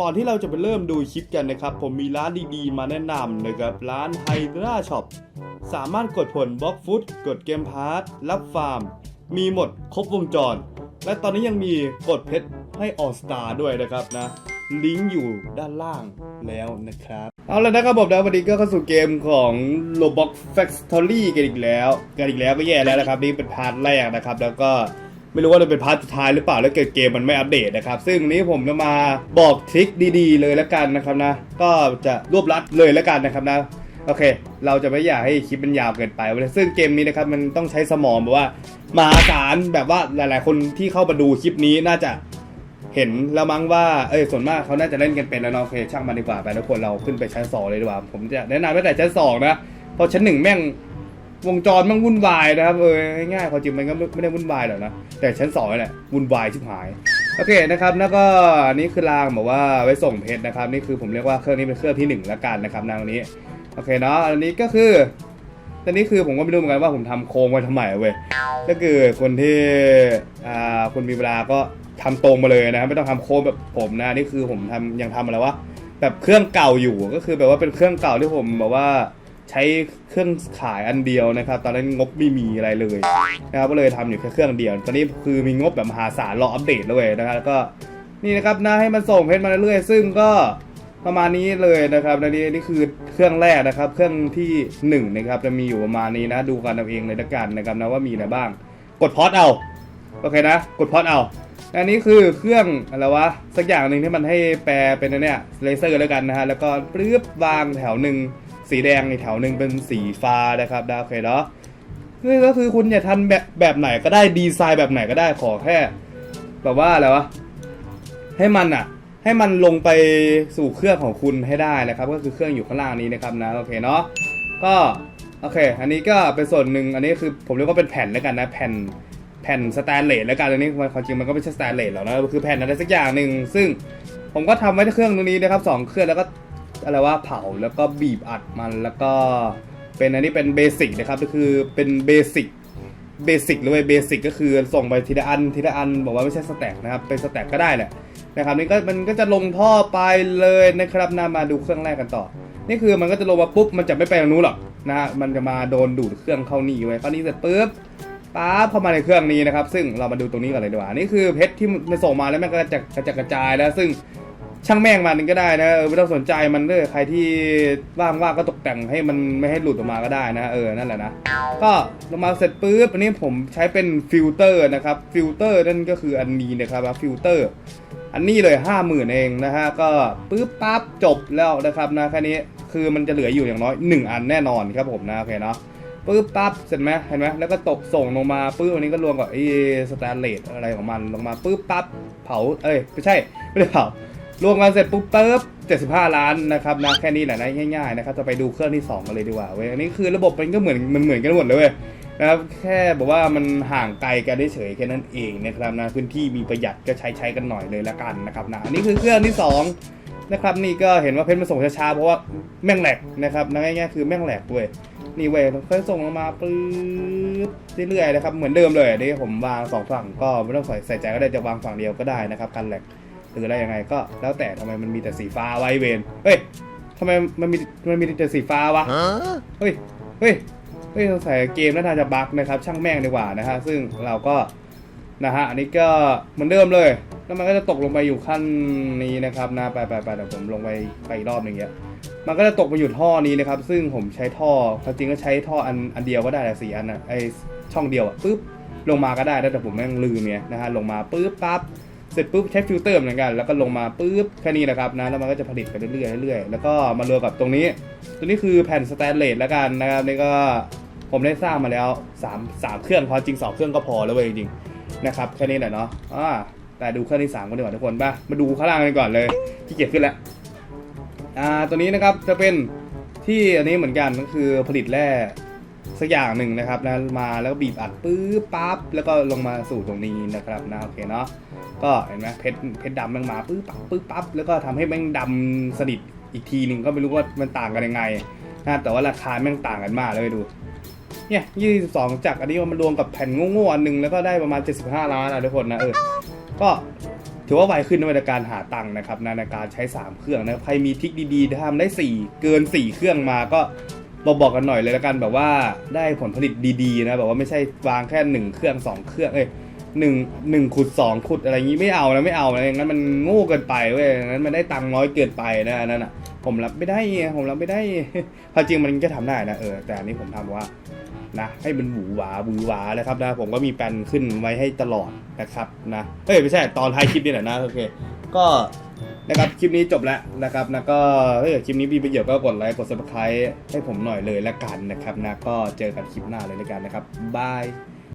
ก่อนที่เราจะไปเริ่มดูคลิปกันนะครับ ผมมีร้านดีๆ มาแนะนำนะครับ ร้านไฮดราช็อปสามารถกดผลบล็อกฟุตกดเกมพาร์ทรับฟาร์ม มีหมดครบวงจร และตอนนี้ยังมีกดเพชรให้ออสตาด้วยนะครับนะลิงก์อยู่ด้านล่างแล้วนะครับ เอาล้วนะครับผมนะวันนี้ก็เข้าสู่เกมของ Roblox Factory กันอีกแล้ว กันอีกแล้วก็แย่แล้วนะครับ นี่เป็นพาร์ทแรกนะครับ แล้วก็ ไม่รู้ว่าจะเป็นพาร์ทสุดท้ายหรือเปล่าแล้วเกิดเกมมันไม่อัปเดตนะครับ ซึ่งนี้ผมจะมาบอกทริคดีๆ เลยแล้วกันนะครับนะ ก็จะรวบรัดเลยแล้วกันนะครับนะโอเค เราจะไม่อยากให้คลิปมันยาวเกินไป ซึ่งเกมนี้นะครับมันต้องใช้สมองแบบว่ามาศาลแบบว่าหลาย ๆ คนที่เข้ามาดูคลิปนี้น่าจะเห็นแล้วมั้งว่า เอ้ย ส่วนมากเขาน่าจะเล่นกันเป็นแล้วเนาะ โอเค ช่างมันดีกว่า ไปทุกคน เราขึ้นไปชั้นสองเลยดีกว่า ผมจะแนะนำตั้งแต่ชั้นสองนะ เพราะชั้นหนึ่งแม่ง วงจรม่งวุ่นวายนะครับเออง่ายๆความจริงมันก็ไม่ไม่ได้วุ่นวายหรอกนะแต่ชั้นสองนี่แหละวุ่นวายชิบหายโอเคนะครับแล้วก็อันนี้คือรางบอกว่าไว้ส่งเพชรนะครับนี่คือผมเรียกว่าเครื่องนี้เป็นเครื่องที่หนึ่งละกันนะครับนางนี้โอเคเนาะอันนี้ก็คือตอนนี้คือผมก็ไม่รู้เหมือนกันว่าผมทำโครงไว้ทำไมเว้ยก็คือคนที่อ่าคนมีเวลาก็ทำตรงมาเลยนะครับไม่ต้องทำโค้ดแบบผมนะนี่คือผมทำยังทำอะไรวะแบบเครื่องเก่าอยู่ก็คือแบบว่าเป็นเครื่องเก่าที่ผมแบบว่า ใช้เครื่องขายอันเดียวนะครับ ตอนนั้นงบไม่มีอะไรเลยนะครับก็เลยทำอยู่แค่เครื่องเดียว ตอนนี้คือมีงบแบบมหาศาลรออัปเดตเลยนะครับแล้วก็นี่นะครับนะให้มันส่งเพจมาเรื่อยๆซึ่งก็ประมาณนี้เลยนะครับนี่นี่คือเครื่องแรกนะครับ เครื่องที่หนึ่งนะครับจะมีอยู่ประมาณนี้นะ ดูกันเอาเองเลยละกันนะครับนะว่ามีอะไรบ้าง กดพอดเอาโอเคนะ กดพอดเอาอันนี้คือเครื่องอะไรวะสักอย่างหนึ่งที่มันให้แปลเป็นอันเนี่ยเลเซอร์แล้วกันนะฮะแล้วก็ปลื้บวางแถวหนึ่ง สีแดงอีกแถวหนึ่งเป็นสีฟ้านะครับได้โอเคเนาะคือก็คือคุณอย่าทันแบบแบบไหนก็ได้ดีไซน์แบบไหนก็ได้ขอแค่แบบว่าอะไรวะให้มันอะให้มันลงไปสู่เครื่องของคุณให้ได้นะครับ ก็คือเครื่องอยู่ข้างล่างนี้นะครับนะโอเคเนาะก็โอเค อันนี้ก็เป็นส่วนหนึ่งอันนี้คือผมเรียกว่าเป็นแผ่นแล้วกันนะแผ่นแผ่นสแตนเลสแล้วกันอันนี้ความจริงมันก็ไม่ใช่สแตนเลสหรอกนะคือแผ่นอะไรสักอย่างหนึ่งซึ่งผมก็ทำไว้ที่เครื่องตรงนี้นะครับสองเครื่องแล้วก็ อะไรว่าเผาแล้วก็บีบอัดมันแล้วก็เป็นอันนี้เป็นเบสิกนะครับก็คือเป็นเบสิกเบสิกเลยเบสิกก็คือส่งไปทีละอันทีละอันบอกว่าไม่ใช่สแต็กนะครับเป็นสแต็กก็ได้แหละนะครับนี่ก็มันก็จะลงท่อไปเลยนะครับนามาดูเครื่องแรกกันต่อ นี่คือมันก็จะลงมาปุ๊บมันจะไม่ไปทางนู้นหรอกนะฮะมันจะมาโดนดูดเครื่องเข้านี่ไว้เข้านี่เสร็จปุ๊บป๊าบเข้ามาในเครื่องนี้นะครับ ซึ่งเรามาดูตรงนี้ก่อนเลยดีกว่านี่คือเพชรที่มันส่งมาแล้วมันก็จะกระจายแล้ว ซึ่ง ช่างแม่งมันก็ได้นะเออไม่ต้องสนใจมันเลยใครที่ว่างๆก็ตกแต่งให้มันไม่ให้หลุดออกมาก็ได้นะเออนั่นแหละนะก็ลงมาเสร็จปุ๊บอันนี้ผมใช้เป็นฟิลเตอร์นะครับฟิลเตอร์นั่นก็คืออันนี้นะครับฟิลเตอร์อันนี้เลยห้าหมื่นเองนะฮะก็ปุ๊บปั๊บจบแล้วนะครับนะแค่นี้คือมันจะเหลืออยู่อย่างน้อยหนึ่งอันแน่นอนครับผมนะโอเคเนาะปึ๊บปั๊บเสร็จไหมเห็นไหมแล้วก็ตกส่งลงมาปึ๊บอันนี้ก็รวมกับไอ้สแตนเลสอะไรของมันลงมาปึ๊บปั๊บเผาเอ้ยไม่ใช่ไม่ได้เผา รวมกันเสร็จปุ๊บปึ๊บ75 ล้านนะครับนะแค่นี้แหละนะง่ายๆนะครับจะไปดูเครื่องที่2กันเลยดีกว่าเว้ยอันนี้คือระบบมันก็เหมือนมันเหมือนกันหมดเลยเว้ยนะครับแค่บอกว่ามันห่างไกลกันเฉยๆแค่นั้นเองนะครับนะพื้นที่มีประหยัดก็ใช้ใช้กันหน่อยเลยละกันนะครับนะอันนี้คือเครื่องที่สองนะครับนี่ก็เห็นว่าเพชรมันส่งช้าๆเพราะว่าแม่งแหลกนะครับนะง่ายๆคือแม่งแหลกเว้ยนี่เว้ยค่อยส่งลงมาปื๊บเรื่อยๆนะครับเหมือนเดิมเลยนี่ผมวางสองฝั่งก็ไม่ต้องใส่ใส่ใจก็ได้จะวางฝั่งเดียวก็ได้นะครับกันแหลก หรืออะไรยังไงก็แล้วแต่ทำไมมันมีแต่สีฟ้าไว้เวนเฮ้ยทำไมมันมีมันมีแต่สีฟ้าวะเฮ้ยเฮ้ยเฮ้ยสงสัยเกมน่าจะบั๊กนะครับ ช่างแม่งดีกว่านะฮะซึ่งเราก็นะฮะอันนี้ก็เหมือนเดิมเลย แล้วมันก็จะตกลงไปอยู่ขั้นนี้นะครับนะไปไปไปเดี๋ยวผมลงไปไปอีกรอบหนึ่งเนี้ยมันก็จะตกไปอยู่ท่อนี้นะครับ ซึ่งผมใช้ท่อความจริงก็ใช้ท่ออันอันเดียวก็ได้แหละสี่อันนะไอช่องเดียวอะปุ๊บลงมาก็ได้แต่ผมแม่งลืมเนี่ยนะฮะลงมาปุ๊บปั๊บ เสร็จปุ๊บใช้ฟิลเตอร์เหมือนกัน แล้วก็ลงมาปุ๊บแค่นี้นะครับนะแล้วมันก็จะผลิตไปเรื่อยๆเรื่อยๆแล้วก็มารวมกับตรงนี้ ตัวนี้คือแผ่นสแตนเลสแล้วกันนะครับนี่ก็ผมได้สร้างมาแล้ว3 3เครื่องความจริง 2 เครื่องก็พอแล้วเว้ยจริงๆนะครับแค่นี้แหละเนาะอ่าแต่ดูเครื่องที่3กันดีกว่าทุกคนป่ะมาดูข้างล่างกันก่อนเลยที่เกียจขึ้นแล้วอ่าตัวนี้นะครับจะเป็นที่อันนี้เหมือนกันก็คือผลิตแร่ สักอย่างหนึ่งนะครับนะมาแล้วก็บีบอัดปื๊บปั๊บแล้วก็ลงมาสู่ตรงนี้นะครับนะโอเคเนาะก็เห็นไหมเพชรเพชรดำแม่งมาปื๊บปั๊บปื๊บปั๊บแล้วก็ทำให้แม่งดำสนิทอีกทีหนึ่งก็ไม่รู้ว่ามันต่างกันยังไงนะแต่ว่าราคาแม่งต่างกันมากเลยดูเนี่ย22จากอันนี้มันรวมกับแผ่นโง่ๆอันหนึ่งแล้วก็ได้ประมาณ 75 ล้านนะทุกคนนะเออก็ถือว่าไวขึ้นในการหาตังค์นะครับนะในการใช้ 3 เครื่องนะใครมีทริคดีๆทำได้ 4 เกิน 4 เครื่องมาก็ มาบอกกันหน่อยเลยและกันแบบว่าได้ผลผลิตดีๆนะแบบว่าไม่ใช่วางแค่1เครื่อง2เครื่องเอ้ยหนึ่งหนึ่งขุดสองขุดอะไรอย่างงี้ไม่เอานะไม่เอานะอย่างนั้นมันโง่เกินไปเว้ยอย่างนั้นมันได้ตังค์น้อยเกินไปนะนั่นอะ ผมรับไม่ได้ผมรับไม่ได้ความจริงมันก็ทำได้นะเออแต่อันนี้ผมทำว่านะให้มันหวือหวาหวือหวาเลยครับนะผมก็มีแปลนขึ้นไว้ให้ตลอดนะครับนะเฮ้ยไม่ใช่ตอนท้ายคลิปนี่แหละนะโอเค ก็ นะครับคลิปนี้จบแล้วนะครับนะก็ถ้าเกิดคลิปนี้มีประโยชน์ก็กดไลค์กดซับสไครต์ให้ผมหน่อยเลยละกันนะครับนะก็เจอกันคลิปหน้าเลยละกันนะครับบาย